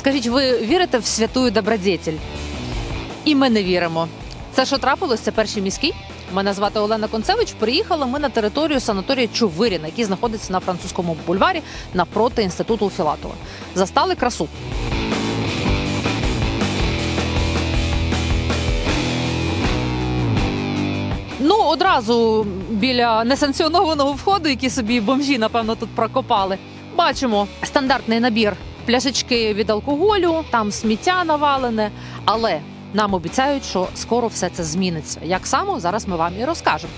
Скажіть, ви вірите в святую добродетель? І ми не віримо. Це що трапилось? Це перший міський. Мене звати Олена Концевич. Приїхали ми на територію санаторія Чувиріна, який знаходиться на французькому бульварі навпроти інституту Філатова. Застали красу. Ну, одразу біля несанкціонованого входу, які собі бомжі, напевно, тут прокопали. Бачимо стандартний набір пляшечки від алкоголю, там сміття навалене, але нам обіцяють, що скоро все це зміниться. Як само зараз ми вам і розкажемо.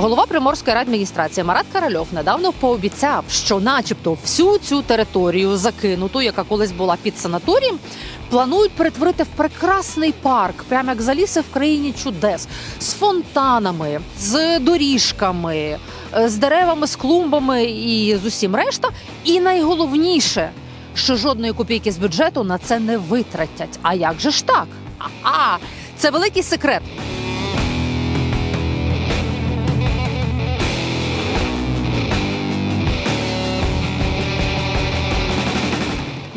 Голова Приморської радміністрації Марат Каральов недавно пообіцяв, що, начебто, всю цю територію закинуту, яка колись була під санаторієм, планують перетворити в прекрасний парк, прямо як заліси в країні чудес, з фонтанами, з доріжками, е, з деревами, з клумбами і з усім решта. І найголовніше, що жодної копійки з бюджету на це не витратять. А як же ж так? А, це великий секрет.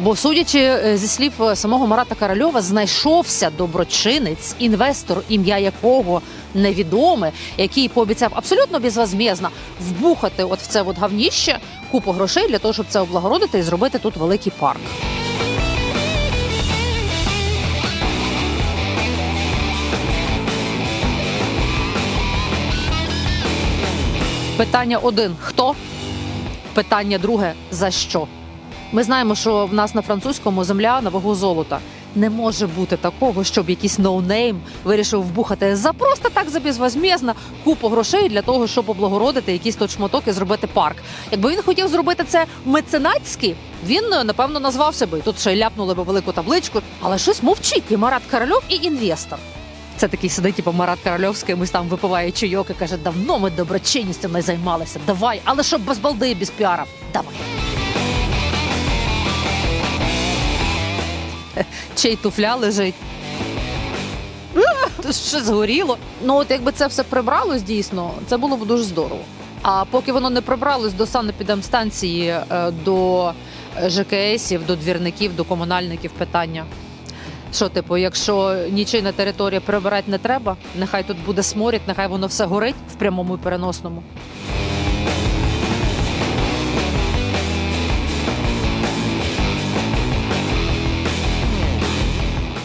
Бо, судячи е, зі слів е, самого Марата Каральова, знайшовся доброчинець, інвестор, ім'я якого невідоме, який пообіцяв абсолютно безвозмєзно вбухати от в це от гавніще купу грошей для того, щоб це облагородити і зробити тут великий парк. Питання один: хто? Питання друге за що? Ми знаємо, що в нас на французькому земля на вагу золота. Не може бути такого, щоб якийсь ноунейм вирішив вбухати за просто так за безвозмєзно купу грошей для того, щоб облагородити якийсь тут шматок і зробити парк. Якби він хотів зробити це меценатськи, він е, напевно назвався би. Тут ще й ляпнули би велику табличку, але щось мовчить і Марат Корольов, і інвестор. Це такий сидить, типу Марат Корольов з кимось там випиває чайок і каже: давно ми доброчинністю не займалися. Давай, але щоб без балди і без піара. Давай. чий туфля лежить. Ще згоріло. Ну, от якби це все прибралось дійсно, це було б дуже здорово. А поки воно не прибралось до санепідемстанції, е, до ЖКСів, до двірників, до комунальників питання. Що, типу, якщо нічийна територія прибирати не треба, нехай тут буде сморід, нехай воно все горить в прямому і переносному.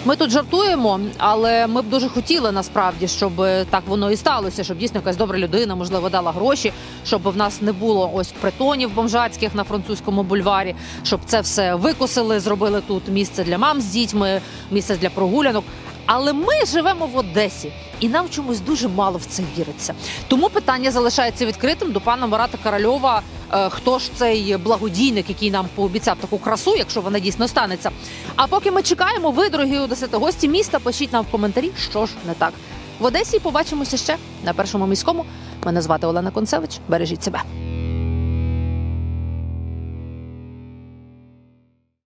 Ми тут жартуємо, але ми б дуже хотіли насправді, щоб е, так воно і сталося, щоб дійсно якась добра людина, можливо, дала гроші, щоб в нас не було ось притонів бомжацьких на французькому бульварі, щоб це все викосили, зробили тут місце для мам з дітьми, місце для прогулянок. Але ми живемо в Одесі, і нам чомусь дуже мало в це віриться. Тому питання залишається відкритим до пана Марата Корольова. Е, Хто ж цей благодійник, який нам пообіцяв таку красу, якщо вона дійсно станеться? А поки ми чекаємо, ви, дорогі гості міста, пишіть нам в коментарі, що ж не так. В Одесі побачимося ще на першому міському. Мене звати Олена Концевич. Бережіть себе.